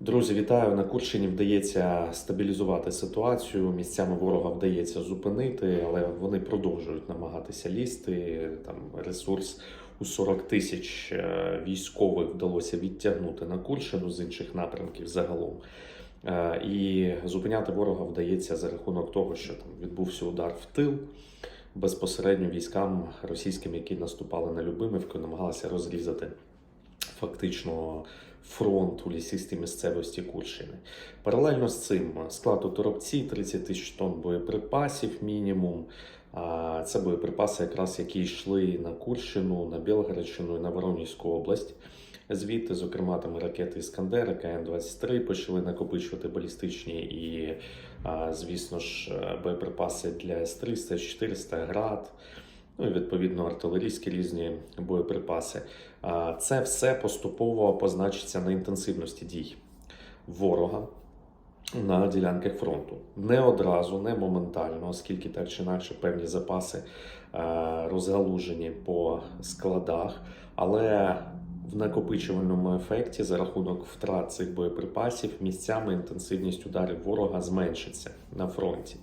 Друзі, вітаю на Курщині. Вдається стабілізувати ситуацію. Місцями ворога вдається зупинити, але вони продовжують намагатися лізти. Там ресурс у 40 тисяч е, військових вдалося відтягнути на Курщину з інших напрямків загалом. Е, І зупиняти ворога вдається за рахунок того, що там відбувся удар в тил безпосередньо військам російським, які наступали на Любимівку, намагалися розрізати фактично фронт у лісистій місцевості Курщини. Паралельно з цим склад у Торопці 30 тисяч тонн боєприпасів мінімум. Це боєприпаси, якраз які йшли на Курщину, на Білгородщину і на Воронізьку область. Звідти, зокрема, там ракети Іскандери, КН-23 почали накопичувати балістичні і, звісно ж, е, боєприпаси для С-300, С-400, ГРАД, ну і відповідно артилерійські різні боєприпаси. Це все поступово позначиться на інтенсивності дій ворога на ділянках фронту. Не одразу, не моментально, оскільки так чи інакше певні запаси розгалужені по складах, але в накопичувальному ефекті за рахунок втрат цих боєприпасів місцями інтенсивність ударів ворога зменшиться на фронті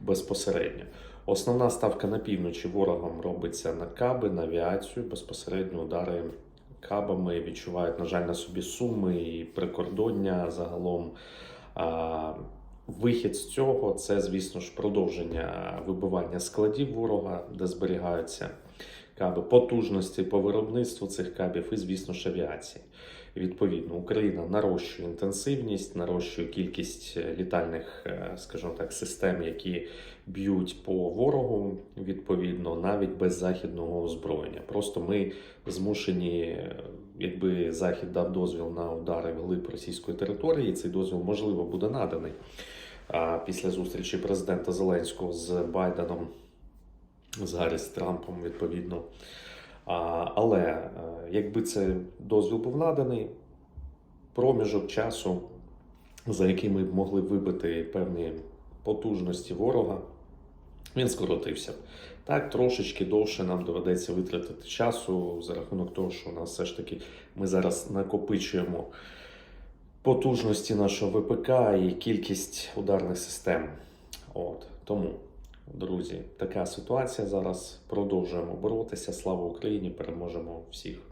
безпосередньо. Основна ставка на півночі ворогом робиться на каби, на авіацію. Безпосередньо удари кабами відчувають, на жаль, на собі суми і прикордоння загалом. Вихід з цього це, звісно ж, продовження вибивання складів ворога, де зберігаються каби, потужності по виробництву цих кабів і, звісно ж, авіації. Відповідно, Україна нарощує інтенсивність, нарощує кількість е, літальних, е, скажімо так, систем, які б'ють по ворогу, відповідно, навіть без західного озброєння. Просто ми змушені, е, якби Захід дав дозвіл на удари вглиб російської території, цей дозвіл можливо буде наданий. А після зустрічі президента Зеленського з Байденом, з Гарріс Трампом, відповідно. А, але е, якби цей дозвіл був наданий, проміжок часу, за який ми б могли вибити певні потужності ворога, він скоротився. Так, трошечки довше нам доведеться витратити часу за рахунок того, що у нас все ж таки ми зараз накопичуємо потужності нашого ВПК і кількість ударних систем. От тому, друзі, така ситуація зараз. Продовжуємо боротися. Слава Україні! Переможемо всіх.